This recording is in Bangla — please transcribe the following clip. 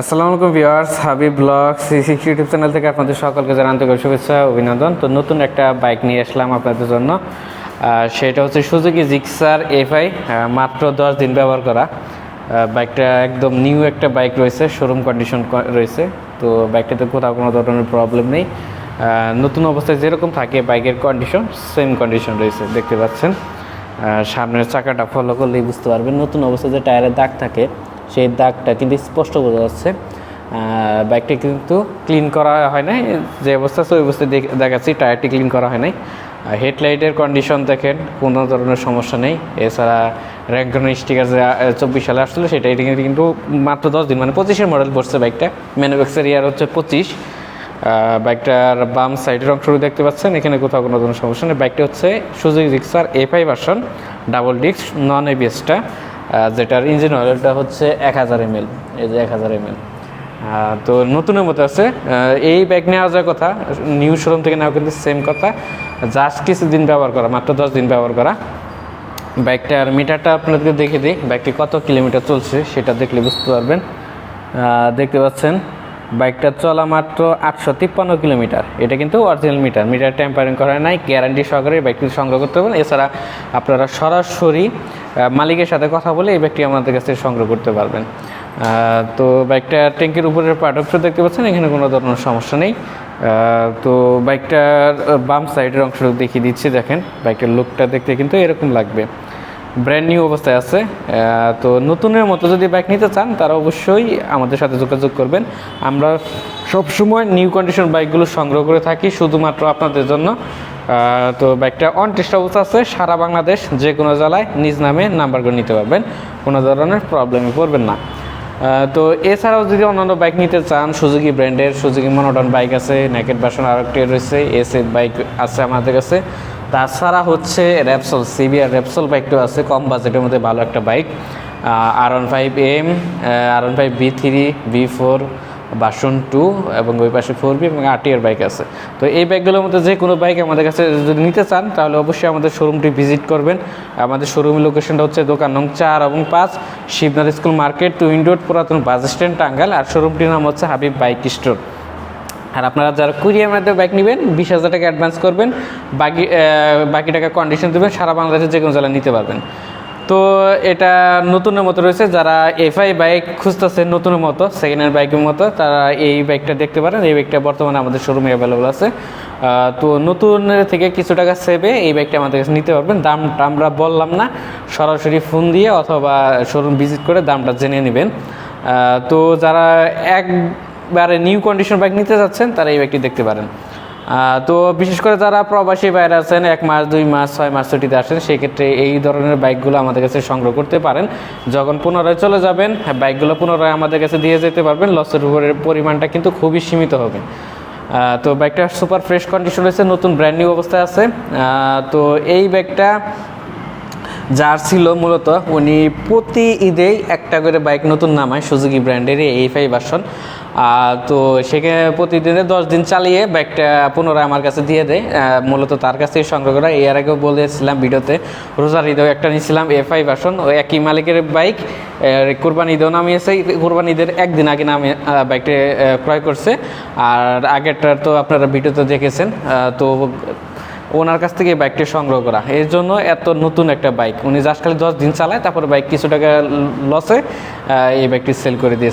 আসসালামু আলাইকুম viewers, Habib blog C six YouTube channel থেকে আপনাদের সকলকে জানান আন্তরিক শুভেচ্ছা অভিনন্দন। তো নতুন একটা বাইক নিয়ে আসলাম আপনাদের জন্য। সেটা হচ্ছে সুজুকি জিক্সার এফআই মাত্র দশ দিন ব্যবহার করা। বাইকটা একদম নিউ একটা বাইক রয়েছে শোরুম কন্ডিশন রয়েছে। তো বাইকটাতে কোথাও কোনো ধরনের প্রবলেম নেই। নতুন অবস্থায় যেরকম থাকে, বাইকের কন্ডিশন সেম কন্ডিশন রয়েছে, দেখতে পাচ্ছেন। সামনের চাকাটা ফলো করলেই বুঝতে পারবেন, নতুন অবস্থায় যে টায়ারের দাগ থাকে সেই দাগটা কিন্তু স্পষ্ট বোঝা যাচ্ছে। বাইকটা কিন্তু ক্লিন করা হয় নাই। যে অবস্থা ওই অবস্থায় দেখাচ্ছি, টায়ারটি ক্লিন করা হয় নাই। হেডলাইটের কন্ডিশন দেখেন, কোনো ধরনের সমস্যা নেই। এছাড়া র্যাঙ্কন স্টিকার যে চব্বিশ সালে আসছিল সেটা এটা কিন্তু- মাত্র দশ দিন মানে পঁচিশের মডেল পড়ছে বাইকটা ম্যানুফ্যাকচার ইয়ার হচ্ছে পঁচিশ। বাইকটার বাম সাইডের অংশ দেখতে পাচ্ছেন, এখানে কোথাও কোনো ধরনের সমস্যা নেই। বাইকটা হচ্ছে Suzuki Gixxer FI version double disc non এবিএসটা যেটার ইঞ্জিন অয়েলটা হচ্ছে এক হাজার এমএল, এই যে এক হাজার এমএল। তো নতুনের মতো আছে। এই ব্যাগ নেওয়া যাওয়ার কথা নিউ শোরুম থেকে নেওয়া কিন্তু সেম কথা। জাস্ট কিছুদিন ব্যবহার করা, মাত্র দশ দিন ব্যবহার করা। বাইকটার মিটারটা আপনাদেরকে দেখে দিই। ব্যাগটি কত কিলোমিটার চলছে সেটা দেখলে বুঝতে পারবেন। দেখতে পাচ্ছেন। বাইকটা চলা মাত্র আটশো তিপ্পান্ন কিলোমিটার। এটা কিন্তু অরিজিনাল মিটার মিটার টেম্পারিং করা নাই গ্যারান্টি সহকারে এই বাইকটি সংগ্রহ করতে পারবেন। এছাড়া আপনারা সরাসরি মালিকের সাথে কথা বলে এই বাইকটি আমাদের কাছ থেকে সংগ্রহ করতে পারবেন। তো বাইকটা ট্যাঙ্কের উপরের পার্ট অংশ দেখতে পাচ্ছেন, এখানে কোনো ধরনের সমস্যা নেই। তো বাইকটার বাম সাইডের অংশ দেখিয়ে দিচ্ছি, দেখেন। বাইকটার লুকটা দেখতে কিন্তু এরকম লাগবে। ব্র্যান্ড নিউ অবস্থায় আছে। তো নতুনের মতো যদি বাইক নিতে চান, তারা অবশ্যই আমাদের সাথে যোগাযোগ করবেন। আমরা সবসময় নিউ কন্ডিশন বাইকগুলো সংগ্রহ করে থাকি, শুধুমাত্র আপনাদের জন্য। তো বাইকটা অন টেস্ট অবস্থা আছে, সারা বাংলাদেশ, যে কোনো জেলায় নিজ নামে নাম্বার করে নিতে পারবেন। কোনো ধরনের প্রবলেমে পড়বেন না। তো এছাড়াও যদি অন্যান্য বাইক নিতে চান, সুজুকি ব্র্যান্ডের সুজুকি মনোটন বাইক আছে নেকেট ভার্সন আর একটি রয়েছে এসে বাইক আছে আমাদের কাছে। তাছাড়া হচ্ছে র্যাপসল সিবিআর র্যাপসল বাইকটাও আছে কম বাজেটের মধ্যে ভালো একটা bike. R one five M R one five V three V four version two এবং ওই পাশে ফোর বি এবং আরটিআর বাইক আছে। তো এই বাইকগুলোর মধ্যে যে কোনো বাইক আমাদের কাছে যদি নিতে চান, তাহলে অবশ্যই আমাদের শোরুমটি ভিজিট করবেন। আমাদের শোরুমের লোকেশনটা হচ্ছে দোকান নং চার এবং পাঁচ, Shibnath school market to Indore পুরাতন বাস স্ট্যান্ড টাঙ্গাল আর শোরুমটির নাম হচ্ছে হাবিব বাইক স্টোর। আর আপনারা যারা কুরিয়ার মাধ্যমে বাইক নেবেন, বিশ হাজার টাকা অ্যাডভান্স করবেন, বাকি বাকি টাকা কন্ডিশন দেবেন, সারা বাংলাদেশে যে কোনো জেলায় নিতে পারবেন। তো এটা নতুনের মতো রয়েছে, যারা এফআই বাইক খুঁজতেছেন নতুনের মতো সেকেন্ড হ্যান্ড বাইকের মতো, তারা এই বাইকটা দেখতে পারেন, এই বাইকটা বর্তমানে আমাদের শোরুমে অ্যাভেলেবল আছে। তো নতুন থেকে কিছু টাকা সেভে এই বাইকটা আমাদের কাছে নিতে পারবেন। দামটা আমরা বললাম না, সরাসরি ফোন দিয়ে অথবা শোরুম ভিজিট করে দামটা জেনে নেবেন। তো যারা এক বারে নিউ কন্ডিশন বাইক নিতে যাচ্ছেন, তারা এই বাইকটি দেখতে পারেন। তো বিশেষ করে যারা প্রবাসী বাইরে আছেন, এক মাস, দুই মাস, ছয় মাস ছুটিতে আসেন, সেক্ষেত্রে এই ধরনের বাইকগুলো আমাদের কাছে সংগ্রহ করতে পারেন। যখন পুনরায় চলে যাবেন বাইকগুলো পুনরায় আমাদের কাছে দিয়ে যেতে পারবেন লসের উপরের পরিমাণটা কিন্তু খুবই সীমিত হবে। তো বাইকটা সুপার ফ্রেশ কন্ডিশন রয়েছে, নতুন ব্র্যান্ড নিউ অবস্থায় আছে। তো এই বাইকটা যার ছিল মূলত উনি প্রতি ঈদেই একটা করে বাইক নতুন নামায় সুজুকি ব্র্যান্ডের এই ফাইভ ভার্সন তো সেখানে প্রতিদিনে দশ দিন চালিয়ে বাইকটা পুনরায় আমার কাছে দিয়ে দেয়। মূলত তার কাছ থেকে সংগ্রহ করা। এর আগেও বলেছিলাম ভিডিওতে, রোজার ঈদেও একটা নিয়েছিলাম এফ আই ভার্সন ওই একই মালিকের বাইক কোরবানি ঈদেও নামিয়েছে। কোরবানি ঈদের একদিন আগে নামে বাইকটা ক্রয় করছে। আর আগেরটা তো আপনারা ভিডিওতে দেখেছেন। তো ওনার কাছ থেকে বাইকটি সংগ্রহ করা। এর জন্য এত নতুন একটা বাইক। উনি জাস্ট খালি দশ দিন চালায়, তারপর বাইক কিছু টাকা লসে এই বাইকটি সেল করে দিয়েছে।